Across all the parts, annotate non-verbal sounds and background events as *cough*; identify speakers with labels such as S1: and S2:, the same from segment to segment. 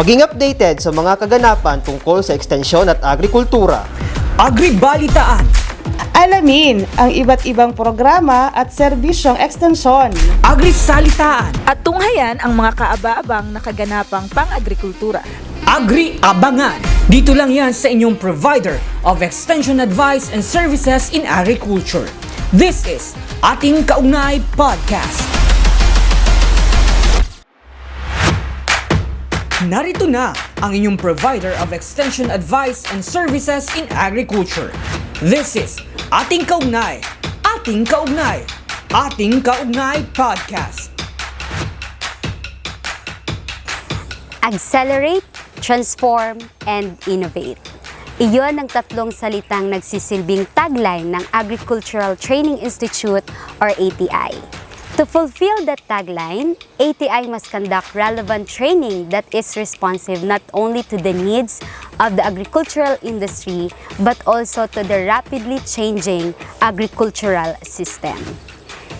S1: Maging updated sa mga kaganapan tungkol sa ekstensyon at agrikultura.
S2: Agribalitaan,
S3: Alamin ang iba't ibang programa at serbisyong ekstensyon.
S2: Agrisalitaan,
S4: at tunghayan ang mga kaaba-abang na kaganapang pang-agrikultura.
S2: Agri-abangan. Dito lang yan sa inyong provider of extension advice and services in agriculture. This is Ating Kaugnay Podcast. Narito na ang inyong provider of extension advice and services in agriculture. This is Ating Kaugnay, Ating Kaugnay, Ating Kaugnay Podcast.
S5: Accelerate, transform, and innovate. Iyon ang tatlong salitang nagsisilbing tagline ng Agricultural Training Institute or ATI. To fulfill that tagline, ATI must conduct relevant training that is responsive not only to the needs of the agricultural industry but also to the rapidly changing agricultural system.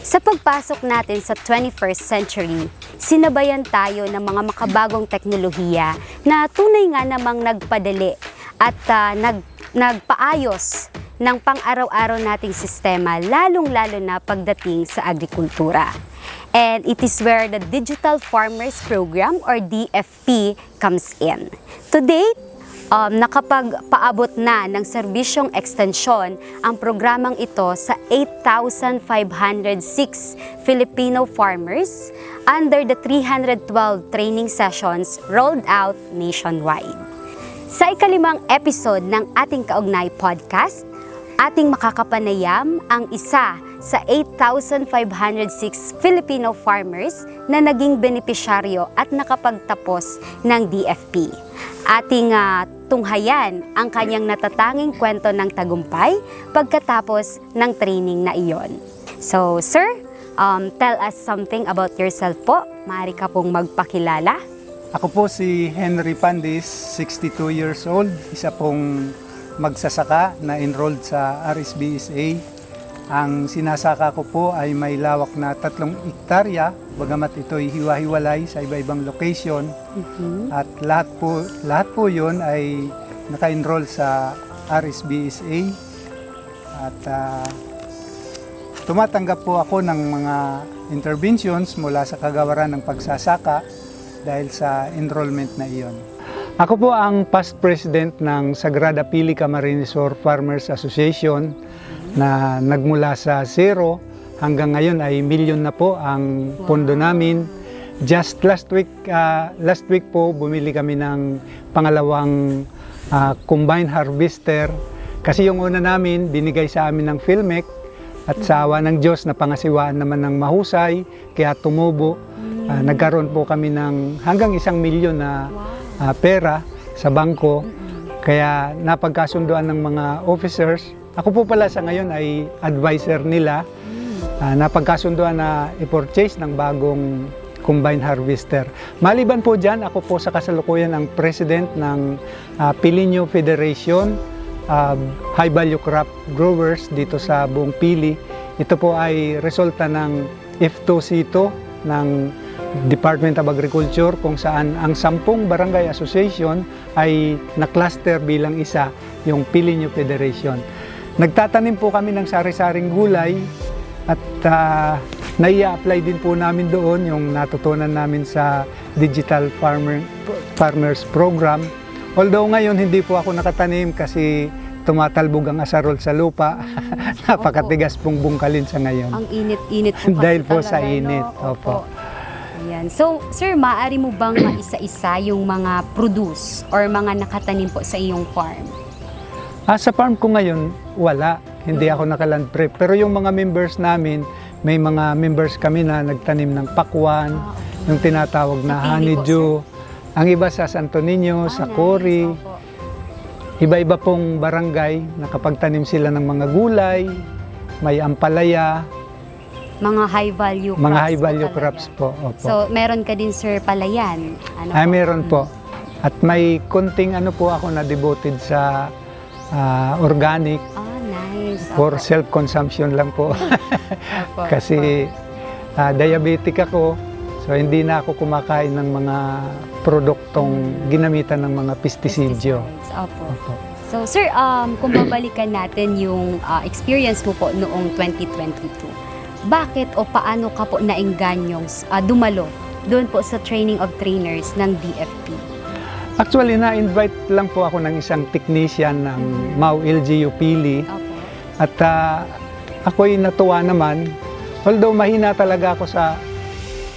S5: Sa pagpasok natin sa 21st century, sinabayan tayo ng mga makabagong teknolohiya na tunay nga namang nagpadali at ah, nag, nagpaayos ng pang-araw-araw nating sistema, lalong-lalo na pagdating sa agrikultura. And it is where the Digital Farmers Program or DFP comes in. To date, um, nakapagpaabot na ng serbisyong ekstensyon ang programang ito sa 8,506 Filipino farmers under the 312 training sessions rolled out nationwide. Sa ikalimang episode ng ating Kaugnay Podcast, ating makakapanayam ang isa sa 8,506 Filipino farmers na naging benepisyaryo at nakapagtapos ng DFP. Ating ah, tunghayan ang kanyang natatanging kwento ng tagumpay pagkatapos ng training na iyon. So, sir, um, tell us something about yourself po. Maaari ka pong magpakilala.
S6: Ako po si Henry Pandis, 62 years old, isa pong magsasaka na enrolled sa RSBSA. Ang sinasaka ko po ay may lawak na tatlong ektarya, bagamat ito'y hiwa-hiwalay sa iba-ibang location. At lahat po, lahat po yun ay naka-enroll sa RSBSA. At ah, tumatanggap po ako ng mga interventions mula sa kagawaran ng pagsasaka dahil sa enrollment na iyon. Ako po ang past president ng Sagrada Pili Camarinesor Farmers Association na nagmula sa zero hanggang ngayon ay milyon na po ang pondo namin. Just last week ah, last week po bumili kami ng pangalawang ah, combine harvester kasi yung una namin binigay sa amin ng Filmec at sa awa ng Diyos na pangasiwaan naman ng mahusay kaya tumubo. Ah, nagkaroon po kami ng hanggang isang milyon na ah, pera sa bangko. Kaya napagkasunduan ng mga officers. Ako po pala sa ngayon ay advisor nila. Ah, napagkasunduan na i-purchase ng bagong combine harvester. Maliban po dyan, ako po sa kasalukuyan ang president ng ah, Pilinyo Federation ah, High Value Crop Growers dito sa buong Pili. Ito po ay resulta ng F2C2 ng Department of Agriculture kung saan ang sampung barangay association ay na-cluster bilang isa yung Pilinyo Federation. Nagtatanim po kami ng sari-saring gulay at uh, nai-apply din po namin doon yung natutunan namin sa Digital Farmer, Farmers Program. Although ngayon hindi po ako nakatanim kasi tumatalbog ang asarol sa lupa. *laughs* Napakatigas pong bungkalin sa ngayon.
S5: Ang init-init po
S6: Dahil po
S5: talaga,
S6: sa init,
S5: no?
S6: opo.
S5: Ayan. So, sir, maaari mo bang maisa-isa yung mga produce or mga nakatanim po sa iyong farm?
S6: Ah, sa farm ko ngayon, wala. Hindi ako nakaland prep. Pero yung mga members namin, may mga members kami na nagtanim ng pakwan, yung tinatawag na
S5: Sa Pili po,
S6: honeydew. Ang iba sa Santo Niño, sa
S5: Ah, nice. Opo.
S6: Iba-iba pong barangay, nakapagtanim sila ng mga gulay, may ampalaya,
S5: Mga high value crops.
S6: mga high
S5: po
S6: value
S5: talaga.
S6: crops po. Opo.
S5: So, meron ka din, sir, palayan. Ano
S6: Ay,
S5: po?
S6: meron po. At may konting ano po ako na devoted sa ah, organic
S5: Ah, nice.
S6: for
S5: Opo.
S6: self-consumption lang po. *laughs*
S5: Opo.
S6: Kasi ah, diabetic ako. So hindi na ako kumakain ng mga produktong ginamitan ng mga pestisidyo.
S5: Opo.
S6: Opo.
S5: So sir, um, kung babalikan natin yung ah, experience mo po noong 2022, bakit o paano ka po naingganyong ah, dumalo doon po sa training of trainers ng DFP?
S6: Actually, na-invite lang po ako ng isang technician ng MAU LGU Pili
S5: Opo.
S6: at ah, ako'y natuwa naman. Although mahina talaga ako sa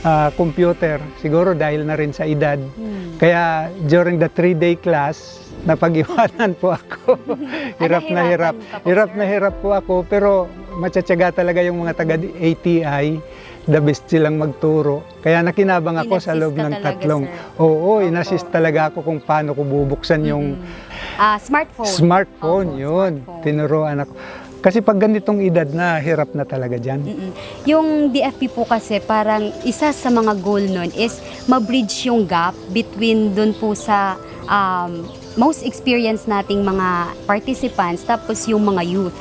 S6: ah, computer, siguro dahil na rin sa edad.
S5: Hmm.
S6: Kaya during the three-day class, napag-iwanan po ako. *laughs* hirap na hirap.
S5: Po,
S6: Hirap
S5: sir?
S6: na hirap po ako, pero matsatsaga talaga yung mga taga ATI. The best silang magturo. Kaya nakinabang ako sa loob ng
S5: talaga,
S6: tatlong.
S5: sir.
S6: Oo,
S5: Opo.
S6: inassist talaga ako kung paano ko bubuksan yung
S5: Ah, smartphone.
S6: smartphone.
S5: Opo,
S6: yun,
S5: smartphone.
S6: tinuruan ako. Kasi pag ganitong edad na, hirap na talaga dyan.
S5: Mm-mm. Yung DFP po kasi parang isa sa mga goal nun is ma-bridge yung gap between dun po sa um, most experienced nating mga participants tapos yung mga youth.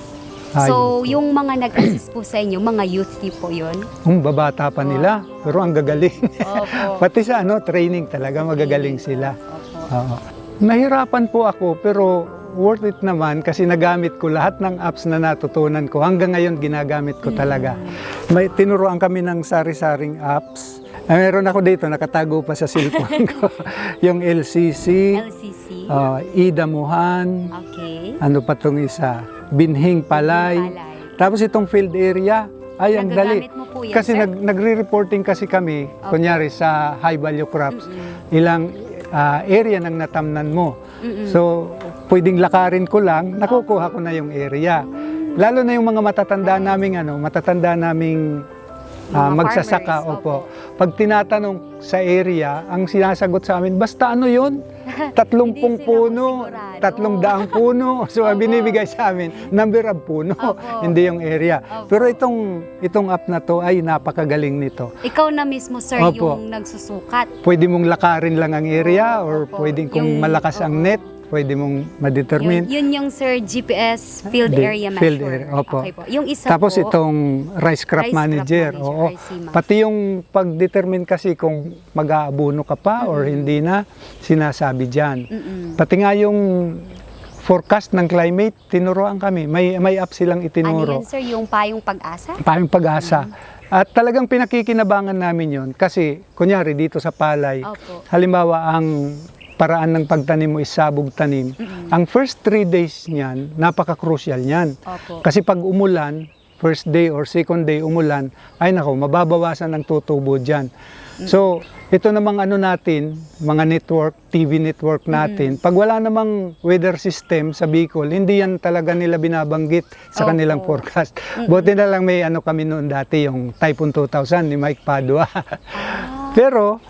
S5: So, yung mga nag-assist po sa inyo, mga youth po yun?
S6: Um, babata pa nila, pero ang gagaling.
S5: Opo. *laughs*
S6: Pati sa ano, training talaga, magagaling sila. Oo. Nahirapan po ako, pero worth it naman kasi nagamit ko lahat ng apps na natutunan ko. Hanggang ngayon, ginagamit ko talaga. May tinuruan kami ng sari-saring apps. Ah, meron ako dito, nakatago pa sa cellphone ko. *laughs* yung LCC,
S5: LCC.
S6: uh, Idamuhan,
S5: Okay.
S6: ano pa tong isa? Binhing Palay.
S5: Palay.
S6: Tapos itong field area, ay ang dali.
S5: Nagagamit mo po yan,
S6: Kasi
S5: sir?
S6: nag, nagre-reporting kasi kami, kunyari sa high value crops, ilang ah, area ng natamnan mo. So, pwedeng lakarin ko lang, nakukuha ko na yung area. Lalo na yung mga matatanda naming ano, matatanda naming
S5: Mga
S6: magsasaka,
S5: farmers,
S6: opo. Pag tinatanong sa area, ang sinasagot sa amin, basta ano yun? *laughs*
S5: Hindi sila
S6: puno, tatlong daang puno. *laughs* So,
S5: Opo.
S6: binibigay sa amin, number of puno,
S5: Opo. *laughs*
S6: hindi yung area.
S5: Opo.
S6: Pero itong, itong app na to ay napakagaling nito.
S5: Ikaw na mismo, sir,
S6: Opo.
S5: yung nagsusukat.
S6: Pwede mong lakarin lang ang area or
S5: Opo.
S6: pwedeng kung
S5: Yung-
S6: malakas ang
S5: opo.
S6: net, pwede mong ma-determine.
S5: Yun, yun yung, sir, GPS Field
S6: Di-
S5: Area
S6: field
S5: Measure.
S6: area, opo.
S5: Okay po. Yung isa
S6: Tapos
S5: po,
S6: itong rice crop
S5: Rice crop
S6: manager,
S5: manager,
S6: oo.
S5: RC Max.
S6: Pati yung pag-determine kasi kung mag-aabono ka pa or hindi na, sinasabi diyan.
S5: Mm-mm.
S6: Pati nga yung forecast ng climate, tinuruan kami. May may app silang
S5: ano
S6: itinuro.
S5: yun, sir, yung payong pag-asa?
S6: Payong pag-asa. At talagang pinakikinabangan namin yon kasi kunyari dito sa palay,
S5: Opo.
S6: halimbawa ang paraan ng pagtanim mo is sabog tanim, ang first three days niyan, napaka-crucial niyan.
S5: Opo.
S6: Kasi pag umulan, first day or second day umulan, ay nako, mababawasan ang tutubo dyan. So, ito namang ano natin, mga network, TV network natin, pag wala namang weather system sa Bicol, hindi yan talaga nila binabanggit sa
S5: Opo.
S6: kanilang forecast. Buti na lang may ano kami noon dati, yung Typhoon 2000 ni Mike Padua. *laughs* Pero,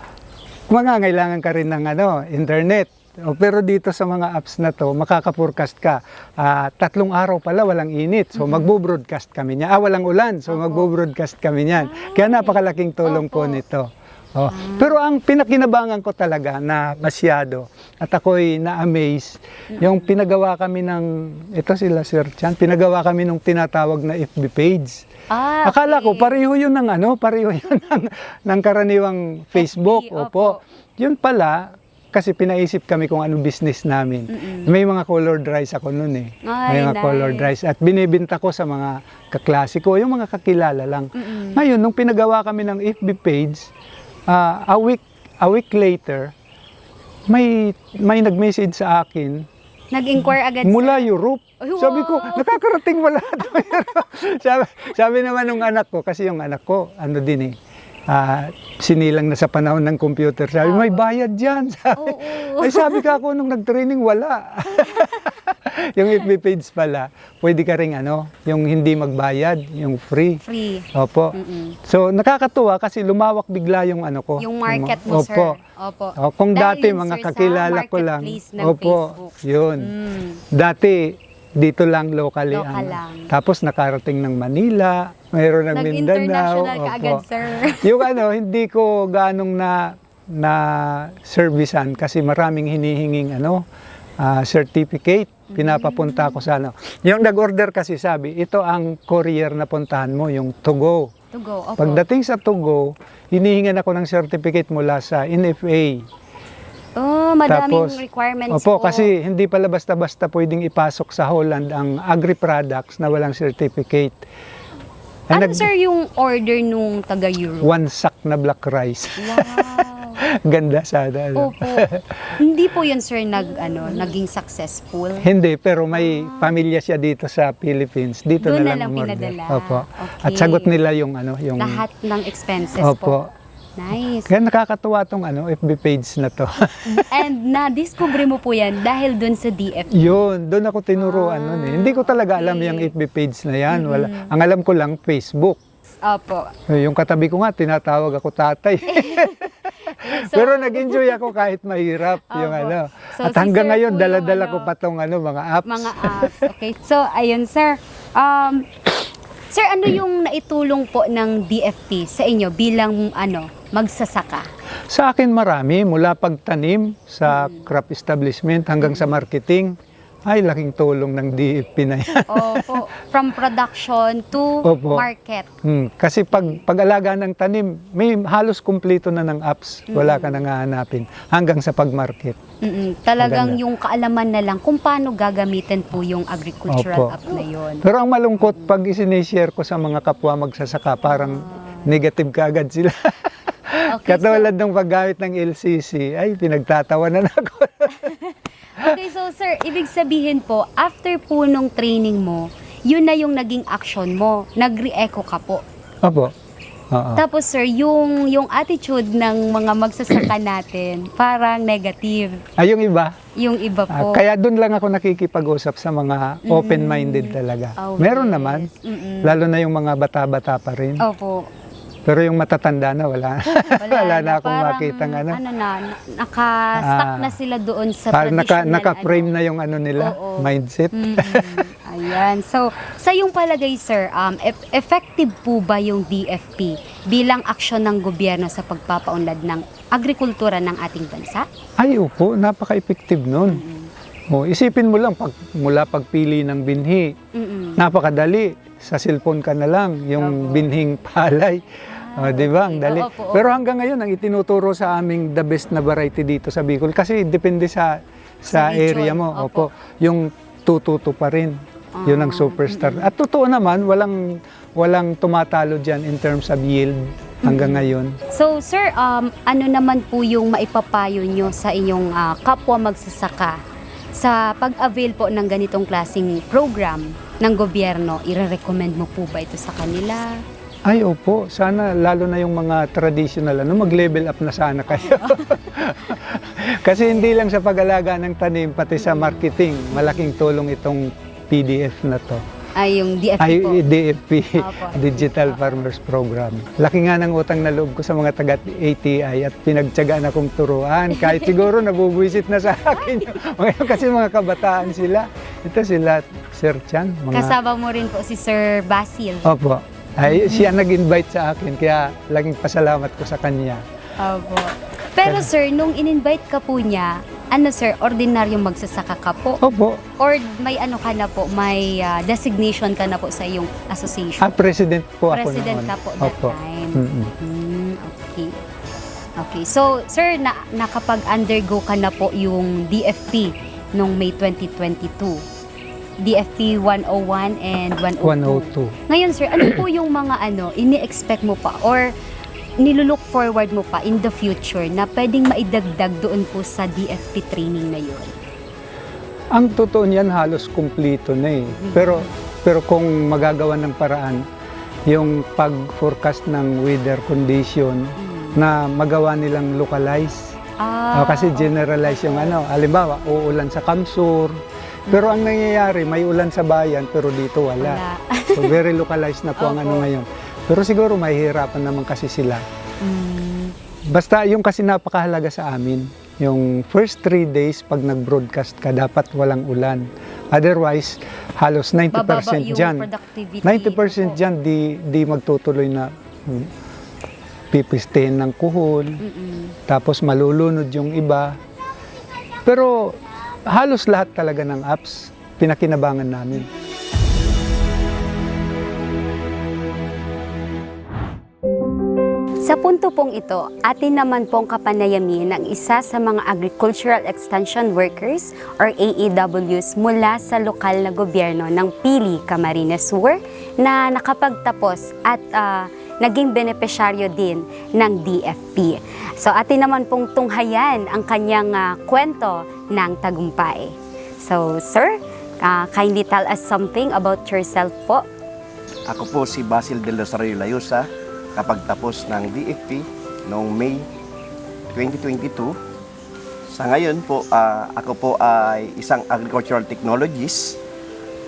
S6: mangangailangan ka rin ng ano, internet. O, pero dito sa mga apps na to, makaka-forecast ka. Ah, tatlong araw pala walang init. So magbo-broadcast kami niya. Ah, walang ulan. So magbo-broadcast kami niyan. Kaya napakalaking tulong po nito. Oh. Pero ang pinakinabangan ko talaga na masyado at ako'y na-amaze yung pinagawa kami ng ito sila Sir Chan, pinagawa kami ng tinatawag na FB page.
S5: Ah,
S6: Akala ko
S5: okay.
S6: pareho yun ng ano, pareho *laughs* yun ng, ng karaniwang Facebook.
S5: FB,
S6: Opo. Yun pala, kasi pinaisip kami kung anong business namin. May mga colored rice ako noon eh.
S5: Ay,
S6: May mga
S5: nice.
S6: colored rice. At binibinta ko sa mga kaklase ko, yung mga kakilala lang. Ngayon, nung pinagawa kami ng FB page, ah, a week a week later, may may nag-message sa akin
S5: Nag-inquire agad,
S6: mula
S5: sir?
S6: Europe.
S5: Ay,
S6: Sabi ko,
S5: wow!
S6: nakakarating wala *laughs* to. sabi, sabi naman ng anak ko, kasi yung anak ko, ano din eh, ah, sinilang na sa panahon ng computer. Sabi, may bayad dyan. Sabi,
S5: Oo.
S6: ay sabi ka ako, nung nag-training, wala. *laughs* *laughs* yung FB page pala, pwede ka ring ano, yung hindi magbayad, yung free.
S5: Free.
S6: Opo.
S5: Mm-mm.
S6: So, nakakatuwa kasi lumawak bigla yung ano ko.
S5: Yung market mo,
S6: Opo.
S5: sir. Opo.
S6: O, kung
S5: Dahil
S6: dati
S5: yun,
S6: mga
S5: sir, sa
S6: kakilala ko lang.
S5: marketplace ng
S6: Opo,
S5: Facebook.
S6: yun.
S5: Mm.
S6: Dati dito lang locally
S5: Local
S6: ang-
S5: lang.
S6: Tapos nakarating ng Manila, mayroon ng Mindanao.
S5: Nag-international ka
S6: Opo.
S5: agad, sir. *laughs*
S6: yung ano, hindi ko ganong na na servicean kasi maraming hinihinging ano ah, certificate pinapapunta ko sa ano. Yung nag-order kasi sabi, ito ang courier na puntahan mo, yung to go.
S5: To go, opo.
S6: Pagdating sa to go, hinihingan ako ng certificate mula sa NFA.
S5: Oh, madaming
S6: Tapos,
S5: requirements
S6: Opo,
S5: po.
S6: kasi hindi pala basta-basta pwedeng ipasok sa Holland ang agri-products na walang certificate.
S5: Ano
S6: nag-
S5: sir yung order nung taga-Europe?
S6: One sack na black rice.
S5: Wow. *laughs*
S6: Ganda sana. ano?
S5: Opo. Hindi po yun sir nag, ano, naging successful.
S6: Hindi, pero may pamilya siya dito sa Philippines. Dito
S5: Doon
S6: na
S5: na
S6: lang umorder.
S5: pinadala.
S6: Opo.
S5: Okay.
S6: At sagot nila yung ano, yung
S5: Lahat ng expenses
S6: Opo.
S5: po. Nice.
S6: Kaya nakakatuwa tong ano, FB page na to. *laughs*
S5: And na-discover mo po yan dahil dun sa DF.
S6: Yun, doon ako tinuruan nun eh. Hindi ko talaga alam yung FB page na yan. Wala. Ang alam ko lang, Facebook.
S5: Opo.
S6: Eh, Yung katabi ko nga, tinatawag ako tatay. *laughs*
S5: So,
S6: Pero nag-enjoy ako kahit mahirap *laughs* yung
S5: Opo.
S6: ano.
S5: So,
S6: At
S5: si
S6: hanggang
S5: Sir
S6: ngayon,
S5: yung
S6: dala-dala
S5: ano,
S6: ko pa tong ano, mga apps.
S5: mga *laughs* apps. Okay. So, ayun sir. Um, sir, ano yung naitulong po ng DFP sa inyo bilang ano, magsasaka?
S6: Sa akin marami, mula pagtanim sa crop establishment hanggang sa marketing, ay laking tulong ng DFP na yan.
S5: Opo. From production to
S6: Opo.
S5: market.
S6: Hmm, kasi pag pag-alaga ng tanim, may halos kumpleto na ng apps. Wala ka nang hahanapin hanggang sa pag-market.
S5: Mm-mm. Talagang
S6: Maganda.
S5: yung kaalaman na lang kung paano gagamitin po yung agricultural
S6: Opo.
S5: app na yun.
S6: Pero ang malungkot, pag isinishare ko sa mga kapwa magsasaka, parang negative kaagad sila.
S5: Okay, *laughs*
S6: Katulad ng paggamit ng LCC, ay pinagtatawanan ako. *laughs*
S5: Okay, so sir, ibig sabihin po, after po nung training mo, yun na yung naging action mo. Nag-re-echo ka po.
S6: Opo. Oo.
S5: Tapos sir, yung, yung attitude ng mga magsasaka *clears throat* natin, parang negative.
S6: Ay, yung iba,
S5: Yung iba
S6: ah,
S5: po.
S6: kaya doon lang ako nakikipag-usap sa mga open-minded talaga.
S5: Oh,
S6: Meron
S5: yes.
S6: naman,
S5: Mm-mm.
S6: lalo na yung mga bata-bata pa rin.
S5: Opo.
S6: Pero yung matatanda na, wala. wala, *laughs* na akong
S5: Parang,
S6: makitang ano.
S5: Ano na, na- naka-stuck
S6: Ah.
S5: na sila doon sa
S6: Parang naka,
S5: traditional,
S6: naka-frame
S5: ano.
S6: na yung ano nila,
S5: Oo.
S6: mindset.
S5: Mm, ayan. So, sa yung palagay, sir, um, eff- effective po ba yung DFP bilang aksyon ng gobyerno sa pagpapaunlad ng agrikultura ng ating bansa?
S6: Ay, opo, napaka-effective nun. O, isipin mo lang, pag, mula pagpili ng binhi,
S5: Mm-mm.
S6: napakadali. Sa cellphone ka na lang, yung binhing palay. O, di ba? Ang dali.
S5: Ah, Oo, opo,
S6: Pero hanggang ngayon, ang itinuturo sa aming the best na variety dito sa Bicol, kasi depende sa sa,
S5: Sa
S6: area mo.
S5: opo.
S6: Opo. Yung tututo pa rin. Yun ang
S5: Ah,
S6: superstar. At totoo naman, walang walang tumatalo diyan in terms of yield hanggang ngayon.
S5: So, sir, um, ano naman po yung maipapayo nyo sa inyong ah, kapwa magsasaka sa pag-avail po ng ganitong klaseng program ng gobyerno? Ire-recommend mo po ba ito sa kanila?
S6: Ay, opo. Sana, lalo na yung mga traditional, ano, mag-level up na sana kayo. *laughs* Kasi hindi lang sa pag-alaga ng tanim, pati sa marketing, malaking tulong itong PDF na to.
S5: Ay, yung DFP
S6: Ay,
S5: po.
S6: DFP,
S5: Opo. *laughs*
S6: Digital Farmers Program. Laki nga ng utang na loob ko sa mga taga ATI at pinagtyagaan akong turuan. Kahit *laughs* siguro nabubwisit na sa akin. Ngayon kasi mga kabataan sila. Ito sila, Sir Chan. Mga...
S5: Kasama mo rin po si Sir Basil.
S6: Opo. Ay, siya nag-invite sa akin, kaya laging pasalamat ko sa kanya.
S5: Opo. Pero sir, nung in-invite ka po niya, ano sir, ordinaryong magsasaka ka po?
S6: Opo,
S5: Or may ano ka na po, may ah, designation ka na po sa iyong association?
S6: ah, president po ako
S5: President ka po that
S6: Opo.
S5: time.
S6: Mm-mm.
S5: Hmm, okay. Okay. So, sir, na, nakapag-undergo ka na po yung DFP nung May 2022. DFP 101 and 102.
S6: 102.
S5: Ngayon, sir, ano po yung mga ano, ini-expect mo pa or nilulook forward mo pa in the future na pwedeng maidagdag doon po sa DFP training na yun?
S6: Ang totoo niyan halos kumplito na eh. Pero pero kung magagawa ng paraan yung pag-forecast ng weather condition na magawa nilang localize.
S5: Ah,
S6: Ah, kasi generalize yung ano, halimbawa, uulan sa Kamsur. Pero ang nangyayari, may ulan sa bayan pero dito wala.
S5: wala.
S6: So very localized na po ang *laughs* ano ngayon. Pero siguro mahihirapan naman kasi sila.
S5: Mm,
S6: Basta yung kasi napakahalaga sa amin, yung first three days pag nag-broadcast ka, dapat walang ulan. Otherwise, halos 90%
S5: bababa yung
S6: dyan.
S5: productivity.
S6: 90% dyan di, di magtutuloy na hmm, pipistihin ng kuhol,
S5: Mm-mm.
S6: tapos malulunod yung iba. Pero halos lahat talaga ng apps, pinakinabangan namin.
S5: Sa punto pong ito, atin naman pong kapanayamin ng isa sa mga Agricultural Extension Workers or AEWs mula sa lokal na gobyerno ng Pili, Camarines Sur na nakapagtapos at ah, naging benepisyaryo din ng DFP. So atin naman pong tunghayan ang kanyang ah, kwento ng tagumpay. So sir, ah, kindly tell us something about yourself po.
S7: Ako po si Basil Del Rosario Layusa, kapag tapos ng DFP noong May 2022. Sa ngayon po, ah, ako po ay isang agricultural technologist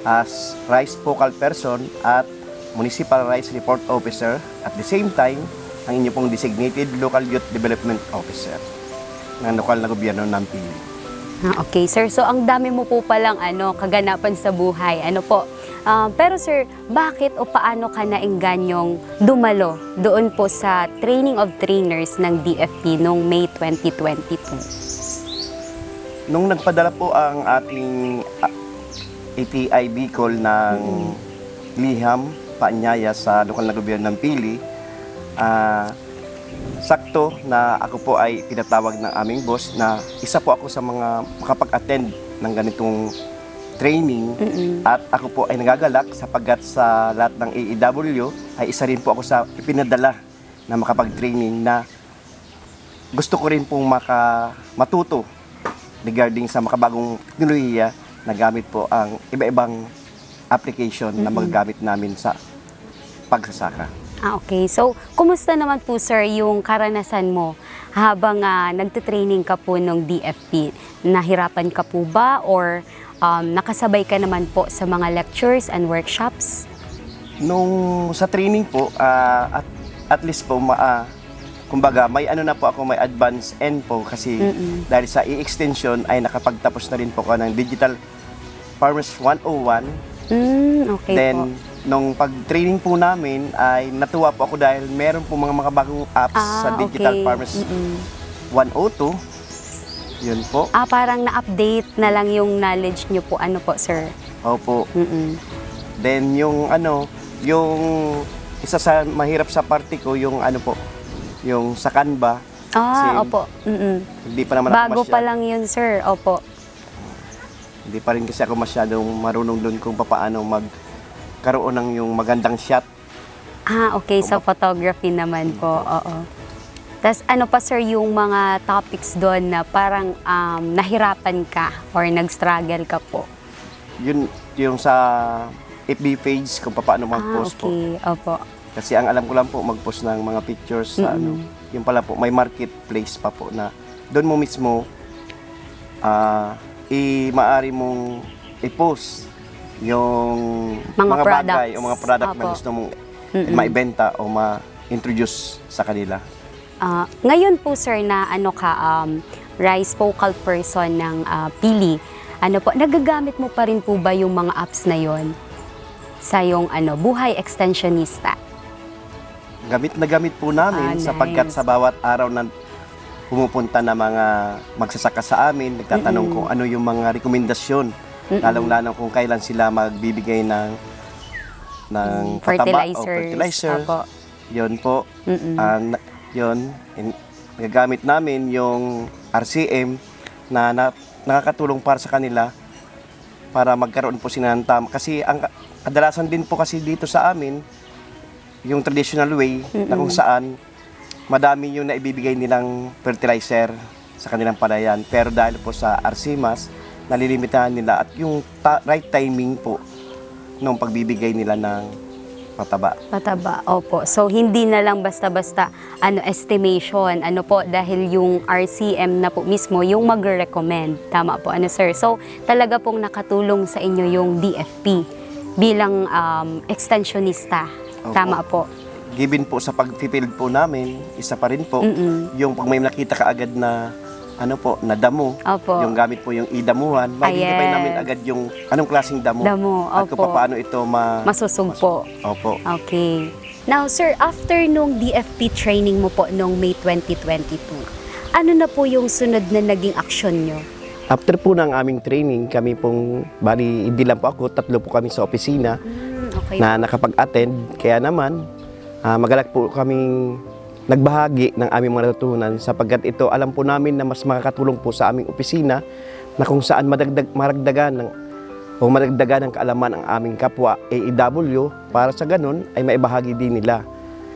S7: as rice focal person at municipal rice report officer at the same time ang inyo pong designated local youth development officer ng lokal na gobyerno ng Pili.
S5: Ah, okay, sir. So, ang dami mo po palang ano, kaganapan sa buhay. Ano po? Ah, pero sir, bakit o paano ka naingganyong dumalo doon po sa training of trainers ng DFP noong May 2022?
S7: Nung nagpadala po ang ating ATI Bicol ng liham, paanyaya sa lokal na gobyerno ng Pili, ah, sakto na ako po ay pinatawag ng aming boss na isa po ako sa mga makapag-attend ng ganitong training. At ako po ay nagagalak sapagkat sa lahat ng AEW ay isa rin po ako sa ipinadala na makapag-training na gusto ko rin pong maka, matuto regarding sa makabagong teknolohiya na gamit po ang iba-ibang application na magagamit namin sa pagsasaka.
S5: Ah, okay. So, kumusta naman po sir yung karanasan mo habang ah, nagte-training ka po ng DFP? Nahirapan ka po ba or um, nakasabay ka naman po sa mga lectures and workshops?
S7: Nung sa training po, ah, at, at least po, ma, ah, kumbaga, may ano na po ako, may advance end po kasi dahil sa e-extension ay nakapagtapos na rin po ako ng Digital Farmers 101
S5: Mm, okay
S7: Then,
S5: po.
S7: nung pag-training po namin, ay natuwa po ako dahil meron po mga makabagong apps sa
S5: Ah,
S7: Digital
S5: okay.
S7: Farmers
S5: Mm-mm.
S7: 102. Yun po.
S5: Ah, parang na-update na lang yung knowledge nyo po. Ano po, sir?
S7: Opo.
S5: Mm-mm.
S7: Then, yung ano, yung isa sa mahirap sa party ko, yung ano po, yung sa Canva.
S5: Ah,
S7: Kasi
S5: opo. Mm-mm.
S7: Hindi pa naman ako
S5: Bago pa lang yun, sir. Opo.
S7: Hindi pa rin kasi ako masyadong marunong doon kung paano magkaroon ng yung magandang shot.
S5: Ah, okay. Sa photography naman po. Oo. Tapos ano pa, sir, yung mga topics doon na parang um, nahirapan ka or nag-struggle ka po?
S7: Yun, yung sa FB page kung paano
S5: Ah,
S7: mag-post po.
S5: okay. Opo.
S7: Kasi ang alam ko lang po mag-post ng mga pictures sa ano, yung pala po may marketplace pa po na doon mo mismo ah i maari mong i-post yung
S5: Mga
S7: bagay
S5: products.
S7: o mga product na
S5: Opo.
S7: gusto mong maibenta o ma-introduce sa kanila.
S5: Ah, ngayon po, sir, na ano ka, um, rice focal person ng ah, Pili, ano po, nagagamit mo pa rin po ba yung mga apps na yon sa yung ano, buhay extensionista?
S7: Gamit na gamit po namin
S5: Ah,
S7: sapagkat
S5: nice.
S7: sa bawat araw na pumupunta na mga magsasaka sa amin, nagtatanong kung ano yung mga rekomendasyon, lalong-lalo kung kailan sila magbibigay ng ng pataba o fertilizer.
S5: Opo.
S7: Yun po.
S5: Mm-mm.
S7: Ah, na- yun, in- nagagamit namin yung RCM na, na nakakatulong para sa kanila para magkaroon po sila ng tama. Kasi ang ka- kadalasan din po kasi dito sa amin, yung traditional way na kung saan madami yung naibibigay nilang fertilizer sa kanilang palayan. Pero dahil po sa RCMAS, nalilimitahan nila at yung ta- right timing po nung pagbibigay nila ng pataba.
S5: Pataba, opo. So, hindi na lang basta-basta ano, estimation, ano po, dahil yung RCM na po mismo yung mag-recommend. Tama po, ano sir? So, talaga pong nakatulong sa inyo yung DFP bilang um, extensionista.
S7: Opo.
S5: Tama po.
S7: Given po sa pag-field po namin, isa pa rin po,
S5: Mm-mm.
S7: yung pag may nakita ka agad na ano po, na damo,
S5: Opo.
S7: yung gamit po yung i-damuhan, ma-identify
S5: yes.
S7: namin agad yung anong klaseng damo,
S5: Damo,
S7: at kung paano ito ma...
S5: Masusugpo.
S7: Opo.
S5: Okay. Now, sir, after nung DFP training mo po nung May 2022, ano na po yung sunod na naging aksyon nyo?
S7: After po ng aming training, kami pong, bali, hindi lang po ako, tatlo po kami sa opisina
S5: Hmm, okay.
S7: na nakapag-attend. Kaya naman, ah, magalak po kaming nagbahagi ng aming mga natutunan sapagkat ito alam po namin na mas makakatulong po sa aming opisina na kung saan madagdag, maragdagan ng o madagdagan ng kaalaman ang aming kapwa AEW para sa ganun ay maibahagi din nila.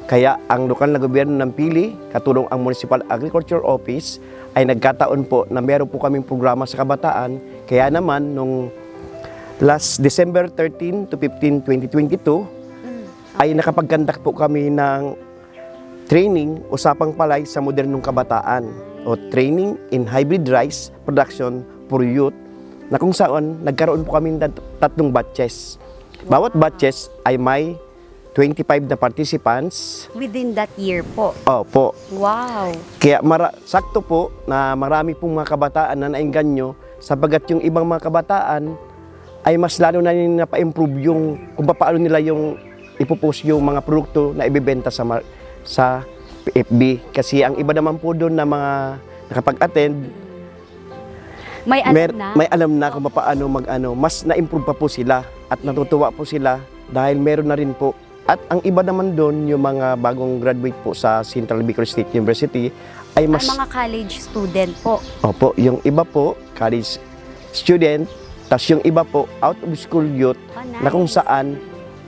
S7: Kaya ang lokal na gobyerno ng Pili, katulong ang Municipal Agriculture Office, ay nagkataon po na meron po kaming programa sa kabataan. Kaya naman, nung last December 13 to 15, 2022, ay nakapagkandak po kami ng training usapang palay sa modernong kabataan o training in hybrid rice production for youth na kung saan nagkaroon po kami ng tat- tatlong batches. Bawat batches ay may 25 na participants.
S5: Within that year po.
S7: Opo.
S5: Wow.
S7: Kaya mara- sakto po na marami pong mga kabataan na nainganyo sapagat yung ibang mga kabataan ay mas lalo na nila pa-improve yung kung paano nila yung ipopost yung mga produkto na ibebenta sa sa FB. Kasi ang iba naman po doon na mga nakapag-attend,
S5: May alam
S7: mer-
S5: na.
S7: may alam na kung paano mag-ano, mas na-improve pa po sila at natutuwa po sila dahil meron na rin po. At ang iba naman doon, yung mga bagong graduate po sa Central Bicol State University, ay mas...
S5: Ang mga college student po.
S7: Opo, yung iba po, college student, tas yung iba po, out of school youth,
S5: Oh, nice.
S7: na kung saan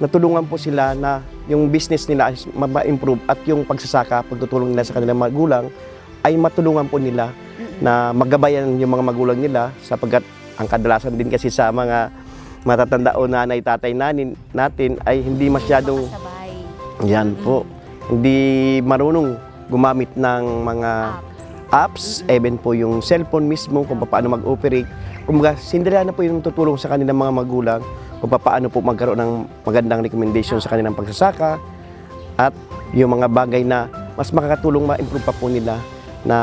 S7: natulungan po sila na yung business nila ay ma-improve at yung pagsasaka, pagtutulong nila sa kanilang magulang, ay matulungan po nila na magabayan yung mga magulang nila sapagkat ang kadalasan din kasi sa mga matatanda o nanay, tatay nanin, natin ay hindi masyadong
S5: Makasabay.
S7: yan po. Hindi marunong gumamit ng mga apps, even po yung cellphone mismo kung paano mag-operate. Kumbaga, Cinderella na po yung tutulong sa kanilang mga magulang kung paano po magkaroon ng magandang recommendation sa kanilang pagsasaka at yung mga bagay na mas makakatulong ma-improve pa po nila na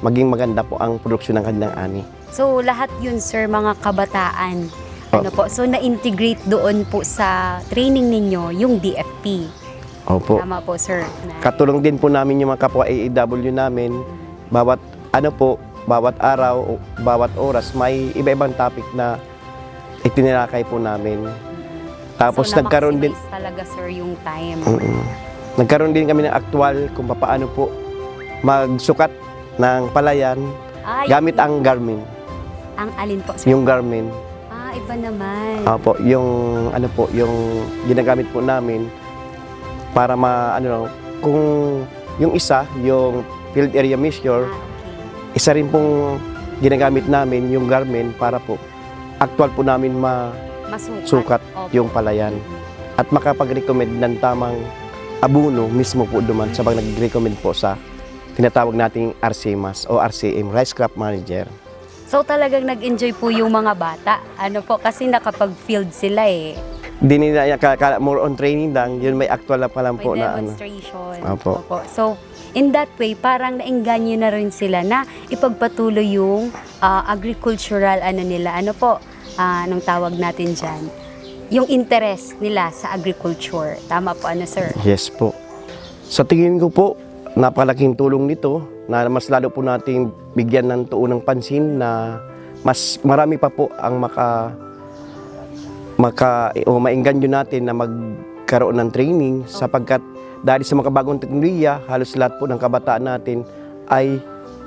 S7: maging maganda po ang produksyon ng kanilang ani.
S5: So, lahat yun, sir, mga kabataan. Ano po? So, na-integrate doon po sa training ninyo yung DFP.
S7: Opo.
S5: Tama po, sir.
S7: Katulong din po namin yung mga kapwa AEW namin. Bawat ano po, bawat araw, bawat oras, may iba-ibang topic na itinilakay po namin. Tapos
S5: so,
S7: nagkaroon din,
S5: talaga, sir, yung time.
S7: Mm-mm. nagkaroon din kami ng aktual kung paano po magsukat ng palayan
S5: Ay,
S7: gamit ang Garmin.
S5: Ang alin po, sir?
S7: Yung Garmin.
S5: Ah, iba naman.
S7: Opo, yung ano po, yung ginagamit po namin para ma ano kung yung isa, yung field area measure,
S5: Ah, okay.
S7: isa rin pong ginagamit namin yung Garmin para po actual po namin
S5: Masukat. Opo.
S7: yung palayan at makapag-recommend ng tamang abuno mismo po duman sa pag nag-recommend po sa tinatawag nating RCMAS o RCM, Rice Crop Manager.
S5: So, talagang nag-enjoy po yung mga bata. Ano po, kasi nakapag-field sila eh.
S7: Hindi nila more on training lang, yun may actual na pa lang
S5: May
S7: po na ano.
S5: demonstration.
S7: Opo.
S5: So, in that way, parang naengganyo na rin sila na ipagpatuloy yung ah, agricultural ano nila. Ano po, ah, anong tawag natin dyan? Yung interest nila sa agriculture. Tama po, ano sir?
S7: Yes po. Sa tingin ko po, napalaking tulong nito na mas lalo po nating bigyan ng tuunang pansin na mas marami pa po ang maka maka o maengganyo natin na magkaroon ng training sapagkat dahil sa makabagong teknolohiya, halos lahat po ng kabataan natin ay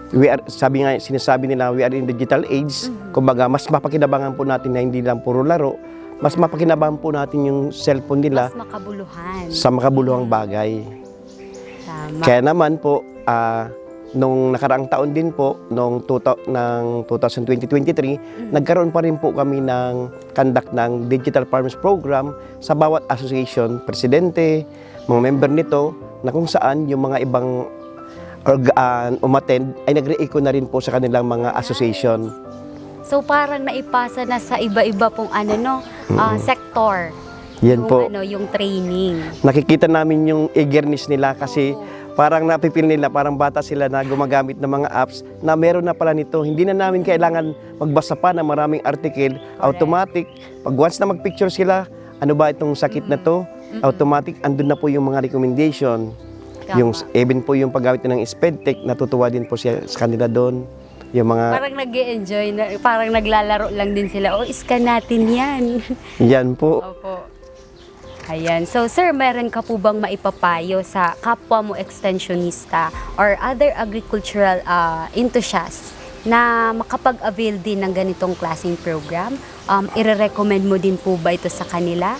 S7: we are, sabi nga, sinasabi nila, we are in digital age. Kumbaga, mas mapakinabangan po natin na hindi lang puro laro, mas mapakinabangan po natin yung cellphone nila
S5: Mas makabuluhan.
S7: sa makabuluhang bagay.
S5: Tama.
S7: Kaya naman po, ah, nung nakaraang taon din po, nung tuto, ng 2020-2023, nagkaroon pa rin po kami ng conduct ng Digital Farmers Program sa bawat association, presidente, mga member nito, na kung saan yung mga ibang org- ah, umattend ay nagre-eco na rin po sa kanilang mga association.
S5: So, parang naipasa na sa iba-iba pong ano, no, ah, sector.
S7: Yan
S5: yung,
S7: po.
S5: ano, yung training.
S7: Nakikita namin yung eagerness nila kasi parang napipil nila, parang bata sila na gumagamit ng mga apps na meron na pala nito. Hindi na namin kailangan magbasa pa ng maraming article. Automatic, pag once na magpicture sila, ano ba itong sakit na to? Automatic, andun na po yung mga recommendation.
S5: Tama.
S7: Yung even po yung paggamit ng SpedTech, natutuwa din po siya sa kanila doon. Yung mga,
S5: Parang nag enjoy na, parang naglalaro lang din sila. O, scan natin yan. *laughs*
S7: yan po.
S5: Opo. Ayan. So, sir, meron ka po bang maipapayo sa kapwa mo extensionista or other agricultural uh, enthusiasts na makapag-avail din ng ganitong klaseng program? Um, ire-recommend mo din po ba ito sa kanila?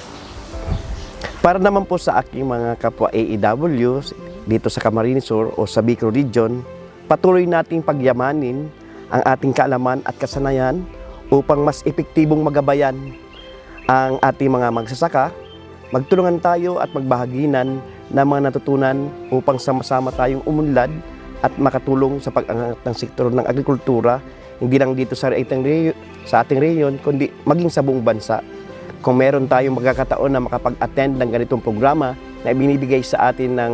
S7: Para naman po sa aking mga kapwa AEW dito sa Camarines Sur o sa Bicol Region, patuloy nating pagyamanin ang ating kaalaman at kasanayan upang mas epektibong magabayan ang ating mga magsasaka. Magtulungan tayo at magbahaginan ng mga natutunan upang sama-sama tayong umunlad at makatulong sa pag-angat ng sektor ng agrikultura, hindi lang dito sa ating, sa ating rehiyon, kundi maging sa buong bansa kung meron tayong magkakataon na makapag-attend ng ganitong programa na ibinibigay sa atin ng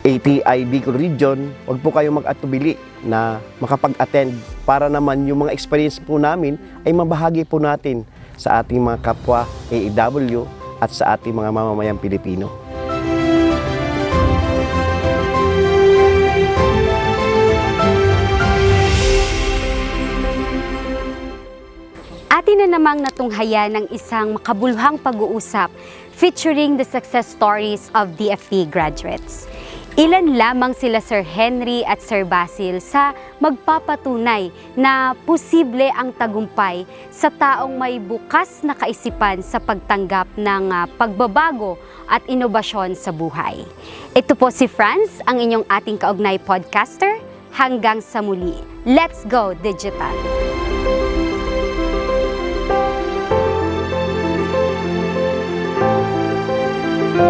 S7: ATI Bicol Region, huwag po kayong mag-atubili na makapag-attend para naman yung mga experience po namin ay mabahagi po natin sa ating mga kapwa AEW at sa ating mga mamamayang Pilipino.
S5: Atin na namang natunghaya ng isang makabuluhang pag-uusap featuring the success stories of DFT graduates. Ilan lamang sila Sir Henry at Sir Basil sa magpapatunay na posible ang tagumpay sa taong may bukas na kaisipan sa pagtanggap ng ah, pagbabago at inobasyon sa buhay. Ito po si Franz, ang inyong ating kaugnay podcaster. Hanggang sa muli. Let's go digital!
S2: At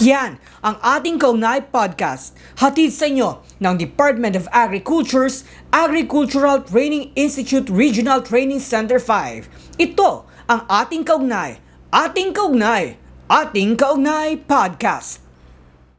S2: yan ang ating Kaunay Podcast. Hatid sa inyo ng Department of Agriculture's Agricultural Training Institute Regional Training Center 5. Ito ang ating Kaugnay, ating Kaugnay, ating Kaugnay Podcast.